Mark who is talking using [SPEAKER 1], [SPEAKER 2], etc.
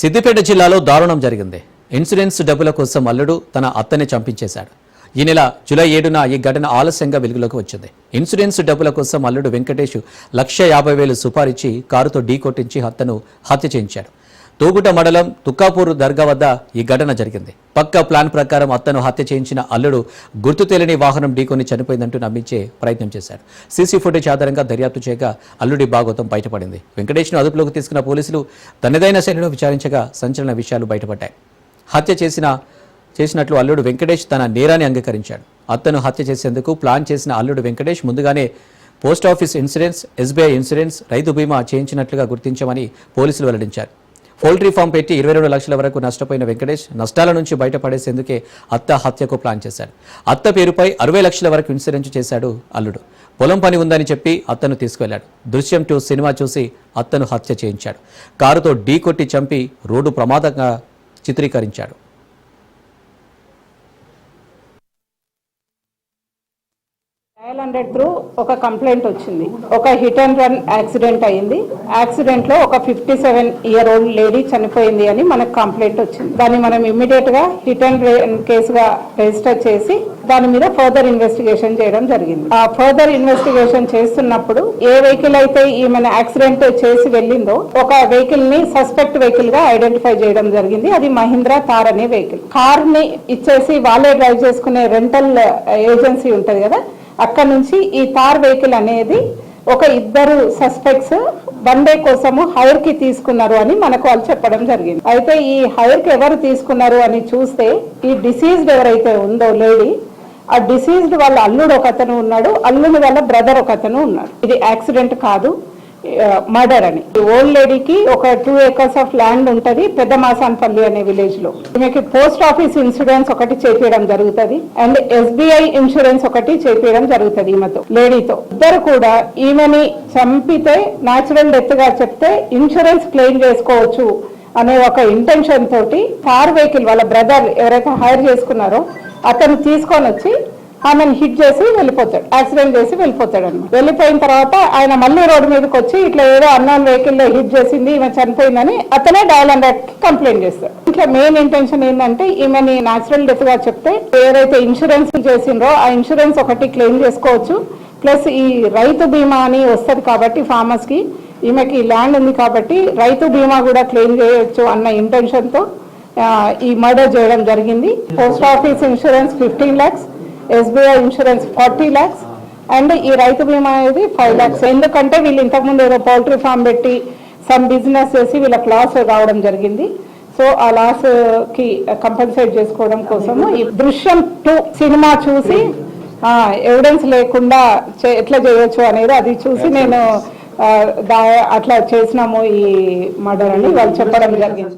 [SPEAKER 1] సిద్దిపేట జిల్లాలో దారుణం జరిగింది. ఇన్సూరెన్స్ డబ్బుల కోసం అల్లుడు తన అత్తని చంపించేశాడు. ఈ నెల జూలై ఏడున ఈ ఘటన ఆలస్యంగా వెలుగులోకి వచ్చింది. ఇన్సూరెన్స్ డబ్బుల కోసం అల్లుడు వెంకటేష్ లక్ష యాభై వేలు సుపారిచ్చి కారుతో ఢీకొట్టించి అత్తను హత్య చేయించాడు. తూగుట మండలం తుక్కాపూర్ దర్గా వద్ద ఈ ఘటన జరిగింది. పక్క ప్లాన్ ప్రకారం అత్తను హత్య చేయించిన అల్లుడు గుర్తు తెలియని వాహనం ఢీకొని చనిపోయిందంటూ నమ్మించే ప్రయత్నం చేశాడు సీసీ ఫుటేజ్ ఆధారంగా దర్యాప్తు చేయగా అల్లుడి భాగోతం బయటపడింది. వెంకటేష్ను అదుపులోకి తీసుకున్న పోలీసులు తనదైన శైలిలో విచారించగా సంచలన విషయాలు బయటపడ్డాయి. హత్య చేసిన చేసినట్లు అల్లుడు వెంకటేష్ తన నేరాన్ని అంగీకరించాడు. అత్తను హత్య చేసేందుకు ప్లాన్ చేసిన అల్లుడు వెంకటేష్ ముందుగానే post office insurance SBI insurance Rythu Bima చేయించినట్లుగా గుర్తించామని పోలీసులు వెల్లడించారు. పౌల్ట్రీ ఫామ్ పెట్టి ఇరవై రెండు లక్షల వరకు నష్టపోయిన వెంకటేష్ నష్టాల నుంచి బయటపడేసేందుకే అత్త హత్యకు ప్లాన్ చేశాడు. అత్త పేరుపై అరవై లక్షల వరకు ఇన్సూరెన్స్ చేశాడు అల్లుడు. పొలం పని ఉందని చెప్పి అత్తను తీసుకెళ్ళాడు. దృశ్యం టూ సినిమా చూసి అత్తను హత్య చేయించాడు. కారుతో ఢీ కొట్టి చంపి రోడ్డు ప్రమాదంగా చిత్రీకరించాడు.
[SPEAKER 2] డయల్ హండ్రెడ్ త్రూ ఒక కంప్లైంట్ వచ్చింది. ఒక హిట్ అండ్ రన్ యాక్సిడెంట్ అయింది యాక్సిడెంట్లో ఒక fifty seven year old lady చనిపోయింది అని మనకు కంప్లైంట్ వచ్చింది. దాన్ని మనం ఇమ్మీడియట్గా హిట్ అండ్ కేసుగా రిజిస్టర్ చేసి దాని మీద ఫర్దర్ ఇన్వెస్టిగేషన్ చేయడం జరిగింది. ఆ ఫర్దర్ ఇన్వెస్టిగేషన్ చేస్తున్నప్పుడు ఏ వెహికల్ అయితే ఈమెను యాక్సిడెంట్ చేసి వెళ్ళిందో ఒక వెహికల్ని సస్పెక్ట్ వెహికల్గా ఐడెంటిఫై చేయడం జరిగింది. అది మహీంద్రా తార్ అనే వెహికల్. కార్ని ఇచ్చేసి వాళ్ళే డ్రైవ్ చేసుకునే రెంటల్ ఏజెన్సీ ఉంటది కదా అక్కడ నుంచి ఈ తార్ వెహికల్ అనేది ఒక ఇద్దరు సస్పెక్ట్స్ వన్ డే కోసము హైర్కి తీసుకున్నారు అని మనకు వాళ్ళు చెప్పడం జరిగింది. అయితే ఈ హైర్కి ఎవరు తీసుకున్నారు అని చూస్తే ఈ డిసీజ్డ్ ఎవరైతే ఉందో లేడీ ఆ డిసీజ్డ్ వాళ్ళ అల్లుడు ఒక అతను ఉన్నాడు. అల్లుడు వాళ్ళ బ్రదర్ ఒక అతను ఉన్నాడు. ఇది యాక్సిడెంట్ కాదు. మర్డర్ అని. ఓల్డ్ లేడీకి ఒక టూ ఏకర్స్ ఆఫ్ ల్యాండ్ ఉంటది పెద్ద మాసాన్పల్లి అనే విలేజ్లో. ఈమెకి పోస్ట్ ఆఫీస్ ఇన్సూరెన్స్ ఒకటి చేపించడం జరుగుతుంది అండ్ ఎస్బీఐ ఇన్సూరెన్స్ ఒకటి చేపించడం జరుగుతుంది ఈమెతో లేడీతో ఇద్దరు కూడా ఈమెని చంపితే న్యాచురల్ డెత్గా చెప్తే ఇన్సూరెన్స్ క్లెయిమ్ చేసుకోవచ్చు అనే ఒక ఇంటెన్షన్ తోటి కార్ వెహికల్ వాళ్ళ బ్రదర్ ఎవరైతే హైర్ చేసుకున్నారో అతను తీసుకొని వచ్చి ఆమెను హిట్ చేసి వెళ్ళిపోతాడు యాక్సిడెంట్ చేసి వెళ్ళిపోతాడు అనమాట వెళ్ళిపోయిన తర్వాత ఆయన మళ్ళీ రోడ్డు మీదకి వచ్చి ఇట్లా ఏదో అన్నోన్ వెహికల్లో హిట్ చేసింది ఈమె చనిపోయిందని అతనే డయల్ హండ్రెడ్కి కంప్లైంట్ చేస్తాడు. ఇట్లా మెయిన్ ఇంటెన్షన్ ఏంటంటే ఈమెని న్యాచురల్ డెత్గా చెప్తే ఏదైతే ఇన్సూరెన్స్ చేసిండ్రో ఆ ఇన్సూరెన్స్ ఒకటి క్లెయిమ్ చేసుకోవచ్చు. ప్లస్ ఈ రైతు బీమా అని వస్తుంది కాబట్టి ఫార్మర్స్కి ఈమెకి ల్యాండ్ ఉంది కాబట్టి రైతు బీమా కూడా క్లెయిమ్ చేయొచ్చు అన్న ఇంటెన్షన్తో ఈ మర్డర్ చేయడం జరిగింది. Post office insurance fifteen lakhs SBI insurance forty lakhs and ఈ రైతు బీమా అనేది ఫైవ్ ల్యాక్స్ ఎందుకంటే వీళ్ళు ఇంతకుముందు ఏదో పౌల్ట్రీ ఫామ్ పెట్టి సమ్ బిజినెస్ చేసి వీళ్ళకి లాస్ రావడం జరిగింది. సో ఆ లాస్కి కంపెన్సేట్ చేసుకోవడం కోసం ఈ దృశ్యం టూ సినిమా చూసి ఎవిడెన్స్ లేకుండా ఎట్లా చేయొచ్చు అనేది అది చూసి నేను దా- అట్లా చేసినాము ఈ మర్డర్ అని వాళ్ళు చెప్పడం జరిగింది.